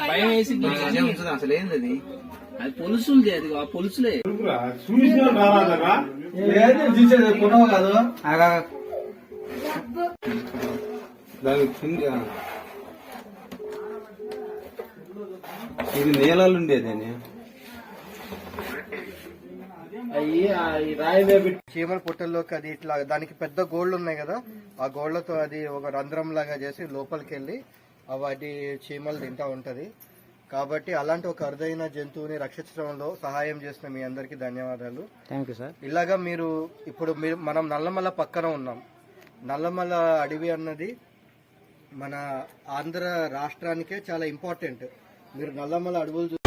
భయం అసలు ఏంది అది పొలుసులు అది ఆ పొలుసులే కొనవు కాదు ఇది నీళ్ళలు చీమల పుట్టల్లోకి అది ఇట్లా దానికి పెద్ద గోళ్ళు ఉన్నాయి కదా ఆ గోళ్ళతో అది ఒక రంధ్రం లాగా చేసి లోపలికి వెళ్ళి వాటి చీమలు తింటా ఉంటది. కాబట్టి అలాంటి ఒక అరుదైన జంతువుని రక్షించడంలో సహాయం చేసిన మీ అందరికీ ధన్యవాదాలు. థ్యాంక్ యూ సార్ ఇలాగా మీరు ఇప్పుడు మీరు మనం నల్లమల్ల పక్కన ఉన్నాం. నల్లమల్ల అడవి అన్నది మన ఆంధ్ర రాష్ట్రానికే చాలా ఇంపార్టెంట్ మీరు నల్లమల్ల అడవులు